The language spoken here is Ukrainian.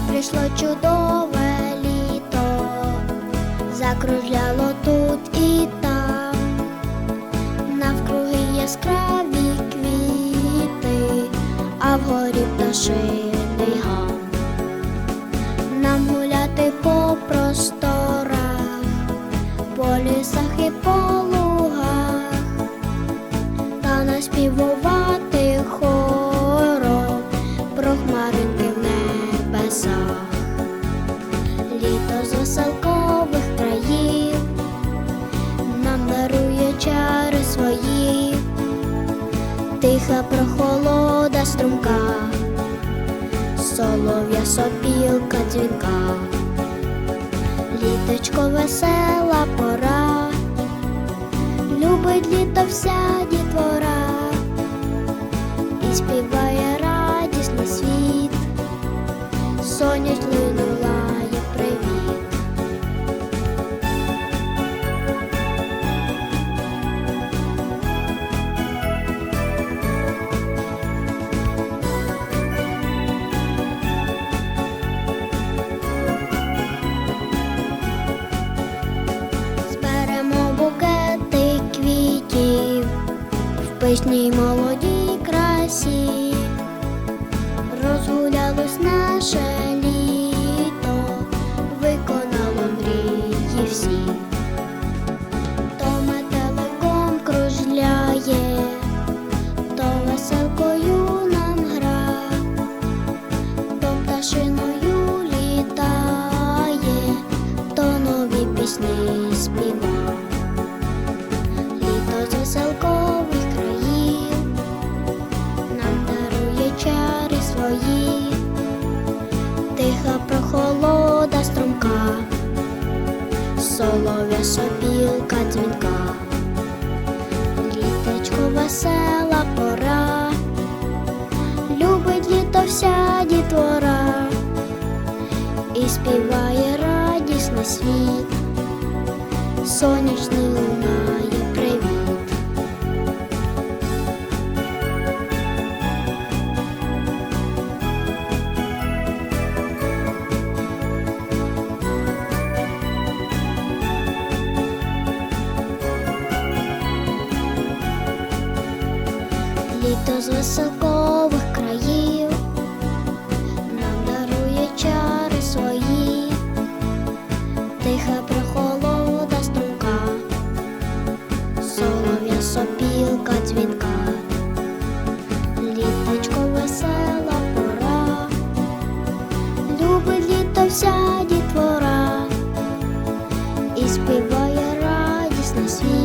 Прийшло чудове літо, закружляло тут і там, навкруги яскраві квіти, а вгорі пташиний чари свої, тиха прохолода струмка, солов'я сопілка дзвінка, літочко весела пора, любить літо вся дітвора і співає радісний світ, сонячною в молодій красі, розгулялось наше літо, виконало мрії всі, то метеликом кружляє, то веселкою нам гра, то пташиною літає, то нові пісні співа. Сопілка дзвінка, літочку весела пора, любить літо вся дітвора. І співає радісно світ, сонячний лунає з високових країв нам дарує чари свої, тиха прохолода струмка, солов'я сопілка дзвінка, літочко весела пора, любить літо вся дітвора і співає радісний світ.